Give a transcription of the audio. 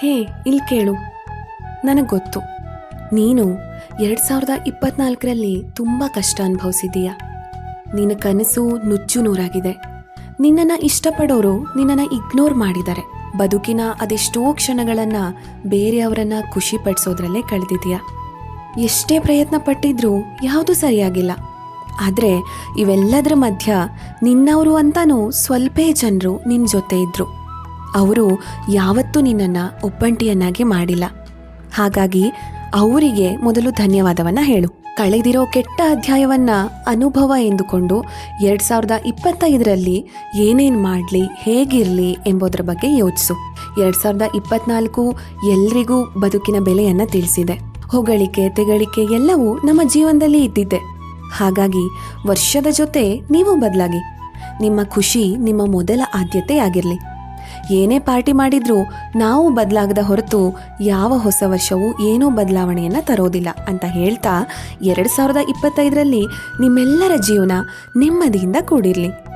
ಹೇ ಇಲ್ಲಿ ಕೇಳು. ನನಗೆ ಗೊತ್ತು ನೀನು ಎರಡು ಸಾವಿರದ ಇಪ್ಪತ್ನಾಲ್ಕರಲ್ಲಿ ತುಂಬ ಕಷ್ಟ ಅನುಭವಿಸಿದ್ದೀಯ? ನಿನ್ನ ಕನಸು ನುಚ್ಚು ನೂರಾಗಿದೆ. ನಿನ್ನನ್ನು ಇಷ್ಟಪಡೋರು ನಿನ್ನನ್ನು ಇಗ್ನೋರ್ ಮಾಡಿದ್ದಾರೆ. ಬದುಕಿನ ಅದೆಷ್ಟೋ ಕ್ಷಣಗಳನ್ನು ಬೇರೆಯವರನ್ನು ಖುಷಿ ಪಡಿಸೋದ್ರಲ್ಲೇ ಕಳೆದಿದೀಯ ಎಷ್ಟೇ ಪ್ರಯತ್ನ ಪಟ್ಟಿದ್ರೂ ಯಾವುದೂ ಸರಿಯಾಗಿಲ್ಲ. ಆದರೆ ಇವೆಲ್ಲದರ ಮಧ್ಯ ನಿನ್ನವರು ಅಂತಾನೂ ಸ್ವಲ್ಪೇ ಜನರು ನಿನ್ನ ಜೊತೆ ಇದ್ರು. ಅವರು ಯಾವತ್ತೂ ನಿನ್ನನ್ನು ಒಬ್ಬಂಟಿಯನ್ನಾಗಿ ಮಾಡಿಲ್ಲ. ಹಾಗಾಗಿ ಅವರಿಗೆ ಮೊದಲು ಧನ್ಯವಾದವನ್ನು ಹೇಳು. ಕಳೆದಿರೋ ಕೆಟ್ಟ ಅಧ್ಯಾಯವನ್ನು ಅನುಭವ ಎಂದುಕೊಂಡು ಎರಡು ಸಾವಿರದ ಇಪ್ಪತ್ತೈದರಲ್ಲಿ ಏನೇನು ಮಾಡಲಿ, ಹೇಗಿರಲಿ ಎಂಬುದರ ಬಗ್ಗೆ ಯೋಚಿಸು. ಎರಡು ಸಾವಿರದ ಇಪ್ಪತ್ನಾಲ್ಕು ಎಲ್ರಿಗೂ ಬದುಕಿನ ಬೆಲೆಯನ್ನು ತಿಳಿಸಿದೆ. ಹೊಗಳಿಕೆ, ತೆಗಳಿಕೆ ಎಲ್ಲವೂ ನಮ್ಮ ಜೀವನದಲ್ಲಿ ಇದ್ದಿದ್ದೆ ಹಾಗಾಗಿ ವರ್ಷದ ಜೊತೆ ನೀವು ಬದಲಾಗಿ. ನಿಮ್ಮ ಖುಷಿ ನಿಮ್ಮ ಮೊದಲ ಆದ್ಯತೆ ಆಗಿರಲಿ. ಏನೇ ಪಾರ್ಟಿ ಮಾಡಿದ್ರೂ ನಾವು ಬದಲಾಗದ ಹೊರತು ಯಾವ ಹೊಸ ವರ್ಷವೂ ಏನೂ ಬದಲಾವಣೆಯನ್ನು ತರೋದಿಲ್ಲ ಅಂತ ಹೇಳ್ತಾ ಎರಡು ಸಾವಿರದ ಇಪ್ಪತ್ತೈದರಲ್ಲಿ ನಿಮ್ಮೆಲ್ಲರ ಜೀವನ ನೆಮ್ಮದಿಯಿಂದ ಕೂಡಿರಲಿ.